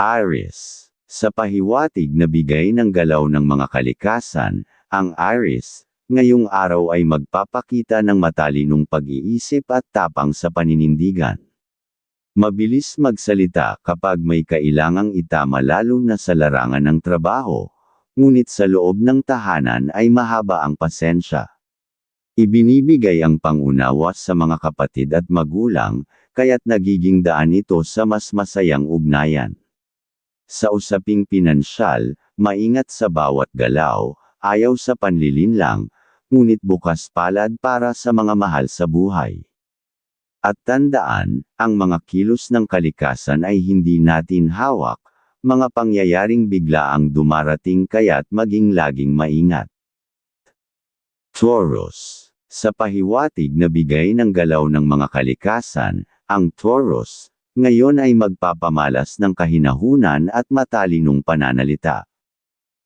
Iris. Sa pahiwatig na bigay ng galaw ng mga kalikasan, ang Iris, ngayong araw ay magpapakita ng matalinong pag-iisip at tapang sa paninindigan. Mabilis magsalita kapag may kailangang itama lalo na sa larangan ng trabaho, ngunit sa loob ng tahanan ay mahaba ang pasensya. Ibinibigay ang pangunawa sa mga kapatid at magulang, kaya't nagiging daan ito sa mas masayang ugnayan. Sa usaping pinansyal, maingat sa bawat galaw, ayaw sa panlilinlang, ngunit bukas palad para sa mga mahal sa buhay. At tandaan, ang mga kilos ng kalikasan ay hindi natin hawak, mga pangyayaring bigla ang dumarating kaya't maging laging maingat. Taurus Sa pahiwatig na bigay ng galaw ng mga kalikasan, ang Taurus, ngayon ay magpapamalas ng kahinahunan at matalinong pananalita.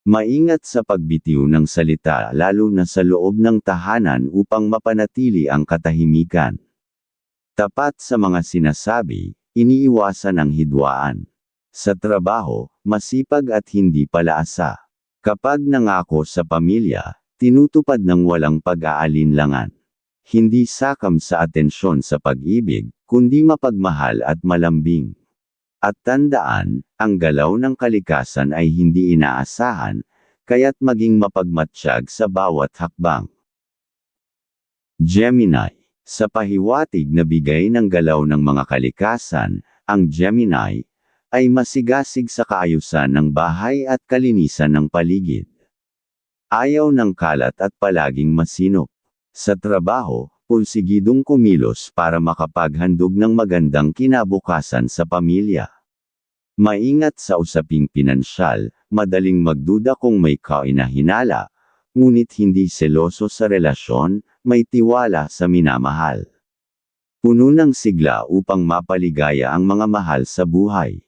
Maingat sa pagbitiw ng salita lalo na sa loob ng tahanan upang mapanatili ang katahimikan. Tapat sa mga sinasabi, iniiwasan ang hidwaan. Sa trabaho, masipag at hindi palaasa. Kapag nangako sa pamilya, tinutupad ng walang pag-aalinlangan. Hindi sakam sa atensyon sa pag-ibig, kundi mapagmahal at malambing. At tandaan, ang galaw ng kalikasan ay hindi inaasahan, kaya't maging mapagmatsyag sa bawat hakbang. Gemini Sa pahiwatig na bigay ng galaw ng mga kalikasan, ang Gemini, ay masigasig sa kaayusan ng bahay at kalinisan ng paligid. Ayaw ng kalat at palaging masinop. Sa trabaho, pulsigidong kumilos para makapaghandog ng magandang kinabukasan sa pamilya. Maingat sa usaping pinansyal, madaling magduda kung may kainahinala, ngunit hindi seloso sa relasyon, may tiwala sa minamahal. Puno ng sigla upang mapaligaya ang mga mahal sa buhay.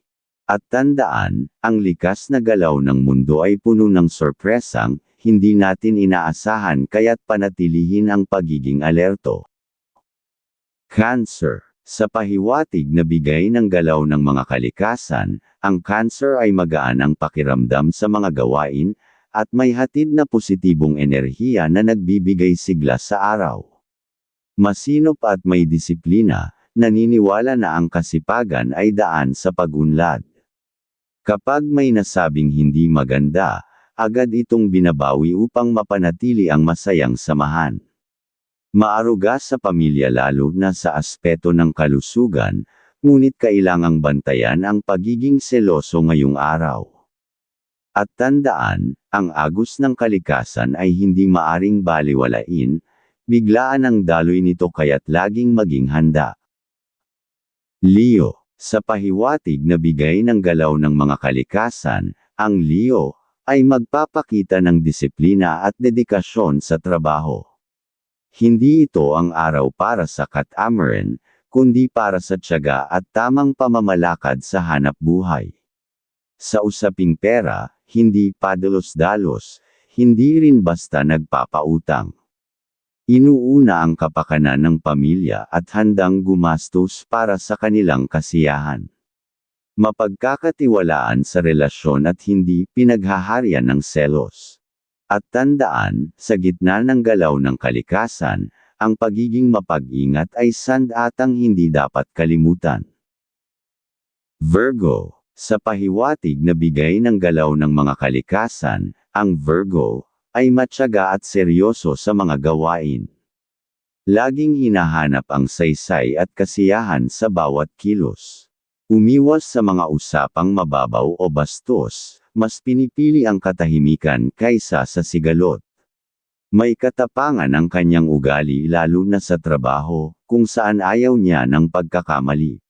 At tandaan, ang likas na galaw ng mundo ay puno ng sorpresang, hindi natin inaasahan kaya't panatilihin ang pagiging alerto. Cancer Sa pahiwatig na bigay ng galaw ng mga kalikasan, ang cancer ay magaan ang pakiramdam sa mga gawain, at may hatid na positibong enerhiya na nagbibigay sigla sa araw. Masinop at may disiplina, naniniwala na ang kasipagan ay daan sa pagunlad. Kapag may nasabing hindi maganda, agad itong binabawi upang mapanatili ang masayang samahan. Maaruga sa pamilya lalo na sa aspeto ng kalusugan, ngunit kailangang bantayan ang pagiging seloso ngayong araw. At tandaan, ang agos ng kalikasan ay hindi maaring baliwalain, biglaan ang daloy nito kaya't laging maging handa. Leo, sa pahiwatig na bigay ng galaw ng mga kalikasan, ang Leo, ay magpapakita ng disiplina at dedikasyon sa trabaho. Hindi ito ang araw para sa katamaran, kundi para sa tiyaga at tamang pamamalakad sa hanap buhay. Sa usaping pera, hindi padalos-dalos, hindi rin basta nagpapautang. Inuuna ang kapakanan ng pamilya at handang gumastos para sa kanilang kasiyahan. Mapagkakatiwalaan sa relasyon at hindi pinaghaharian ng selos. At tandaan, sa gitna ng galaw ng kalikasan, ang pagiging mapag-ingat ay sandatang hindi dapat kalimutan. Virgo, sa pahiwatig na bigay ng galaw ng mga kalikasan, ang Virgo, ay matyaga at seryoso sa mga gawain. Laging hinahanap ang saysay at kasiyahan sa bawat kilos. Umiwas sa mga usapang mababaw o bastos, mas pinipili ang katahimikan kaysa sa sigalot. May katapangan ang kanyang ugali lalo na sa trabaho, kung saan ayaw niya ng pagkakamali.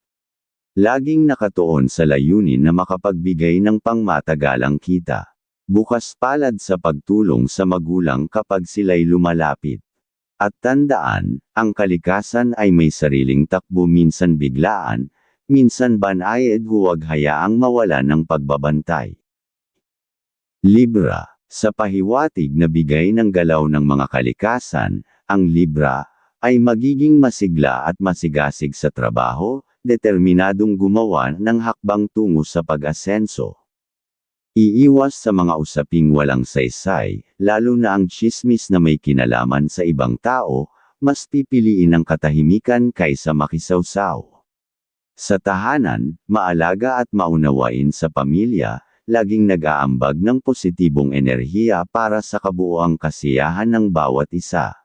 Laging nakatuon sa layunin na makapagbigay ng pangmatagalang kita. Bukas palad sa pagtulong sa magulang kapag sila'y lumalapit. At tandaan, ang kalikasan ay may sariling takbo minsan biglaan, minsan banayad huwag hayaang mawala ng pagbabantay. Libra, sa pahiwatig na bigay ng galaw ng mga kalikasan, ang Libra, ay magiging masigla at masigasig sa trabaho, determinadong gumawa ng hakbang tungo sa pag-asenso. Iiwas sa mga usaping walang saysay, lalo na ang chismis na may kinalaman sa ibang tao, mas pipiliin ang katahimikan kaysa makisawsaw. Sa tahanan, maalaga at maunawain sa pamilya, laging nag-aambag ng positibong enerhiya para sa kabuoang kasiyahan ng bawat isa.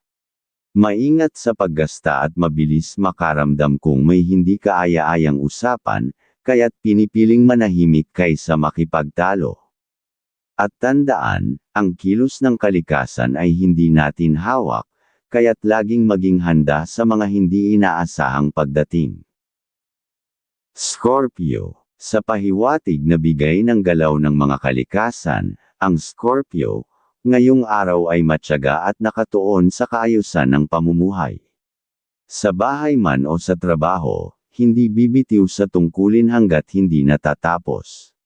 Maingat sa paggasta at mabilis makaramdam kung may hindi kaaya-ayang usapan, kaya't pinipiling manahimik kaysa makipagtalo. At tandaan, ang kilos ng kalikasan ay hindi natin hawak, kaya't laging maging handa sa mga hindi inaasahang pagdating. Scorpio Sa pahiwatig na bigay ng galaw ng mga kalikasan, ang Scorpio, ngayong araw ay matyaga at nakatuon sa kaayusan ng pamumuhay. Sa bahay man o sa trabaho, hindi bibitiw sa tungkulin hanggat hindi natatapos.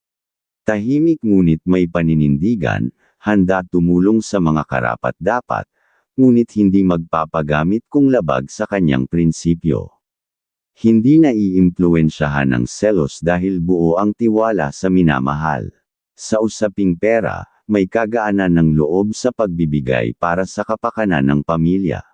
Tahimik ngunit may paninindigan, handa tumulong sa mga karapat-dapat, ngunit hindi magpapagamit kung labag sa kanyang prinsipyo. Hindi na iimpluensyahan ng selos dahil buo ang tiwala sa minamahal. Sa usaping pera, may kagaanan ng loob sa pagbibigay para sa kapakanan ng pamilya.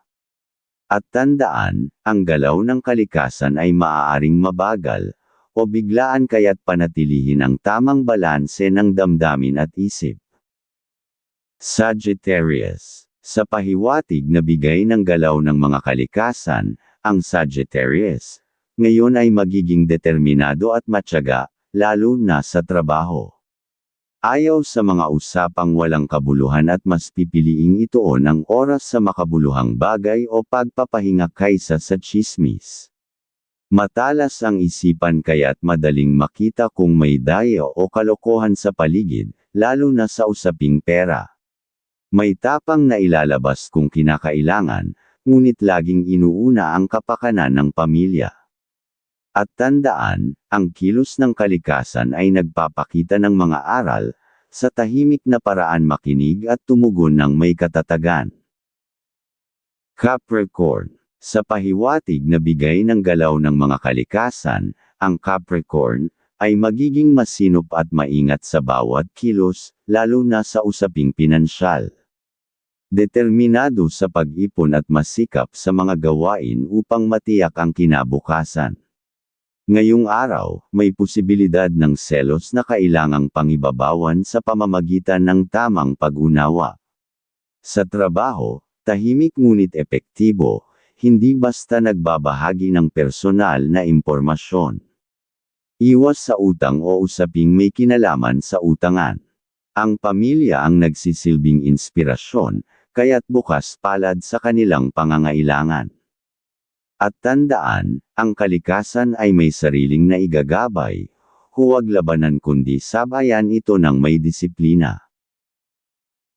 At tandaan, ang galaw ng kalikasan ay maaaring mabagal, o biglaan kaya't panatilihin ang tamang balanse ng damdamin at isip. Sagittarius Sa pahiwatig na bigay ng galaw ng mga kalikasan, ang Sagittarius, ngayon ay magiging determinado at matyaga, lalo na sa trabaho. Ayaw sa mga usapang walang kabuluhan at mas pipiliing itoon ang oras sa makabuluhang bagay o pagpapahinga kaysa sa chismis. Matalas ang isipan kaya't madaling makita kung may daya o kalokohan sa paligid, lalo na sa usaping pera. May tapang na ilalabas kung kinakailangan, ngunit laging inuuna ang kapakanan ng pamilya. At tandaan, ang kilos ng kalikasan ay nagpapakita ng mga aral, sa tahimik na paraan makinig at tumugon ng may katatagan. Capricorn Sa pahiwatig na bigay ng galaw ng mga kalikasan, ang Capricorn, ay magiging masinop at maingat sa bawat kilos, lalo na sa usaping pinansyal. Determinado sa pag-ipon at masikap sa mga gawain upang matiyak ang kinabukasan. Ngayong araw, may posibilidad ng selos na kailangang pangibabawan sa pamamagitan ng tamang pag-unawa. Sa trabaho, tahimik ngunit epektibo, hindi basta nagbabahagi ng personal na impormasyon. Iwas sa utang o usaping may kinalaman sa utangan. Ang pamilya ang nagsisilbing inspirasyon, kaya't bukas palad sa kanilang pangangailangan. At tandaan, ang kalikasan ay may sariling na igagabay, huwag labanan kundi sabayan ito ng may disiplina.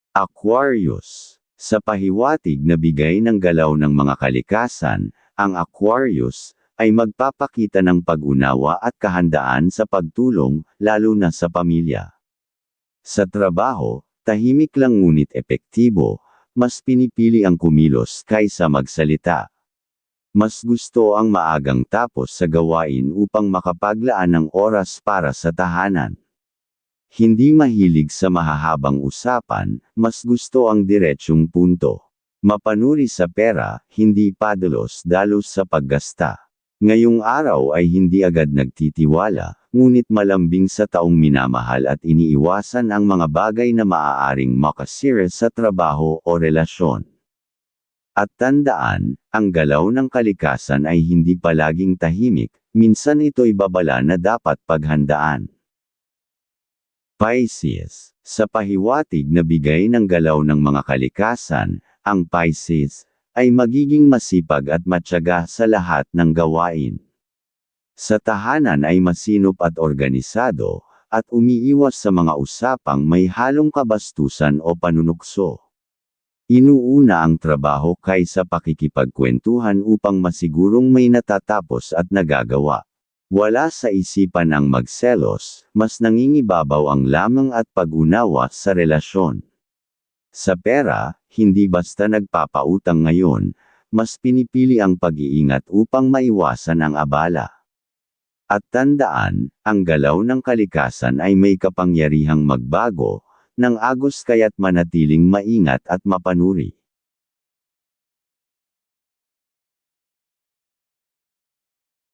Aquarius Sa pahiwatig na bigay ng galaw ng mga kalikasan, ang Aquarius, ay magpapakita ng pag-unawa at kahandaan sa pagtulong, lalo na sa pamilya. Sa trabaho, tahimik lang ngunit epektibo, mas pinipili ang kumilos kaysa magsalita. Mas gusto ang maagang tapos sa gawain upang makapaglaan ng oras para sa tahanan. Hindi mahilig sa mahahabang usapan, mas gusto ang diretsyong punto. Mapanuri sa pera, hindi padalos-dalos sa paggasta. Ngayong araw ay hindi agad nagtitiwala, ngunit malambing sa taong minamahal at iniiwasan ang mga bagay na maaaring makasira sa trabaho o relasyon. At tandaan, ang galaw ng kalikasan ay hindi palaging tahimik, minsan ito'y babala na dapat paghandaan. Pisces Sa pahiwatig na bigay ng galaw ng mga kalikasan, ang Pisces, ay magiging masipag at matyaga sa lahat ng gawain. Sa tahanan ay masinop at organisado, at umiiwas sa mga usapang may halong kabastusan o panunukso. Inuuna ang trabaho kaysa pakikipagkwentuhan upang masigurong may natatapos at nagagawa. Wala sa isipan ang magselos, mas nangingibabaw ang lamang at pag-unawa sa relasyon. Sa pera, hindi basta nagpapautang ngayon, mas pinipili ang pag-iingat upang maiwasan ang abala. At tandaan, ang galaw ng kalikasan ay may kapangyarihang magbago, ng agos kaya't manatiling maingat at mapanuri.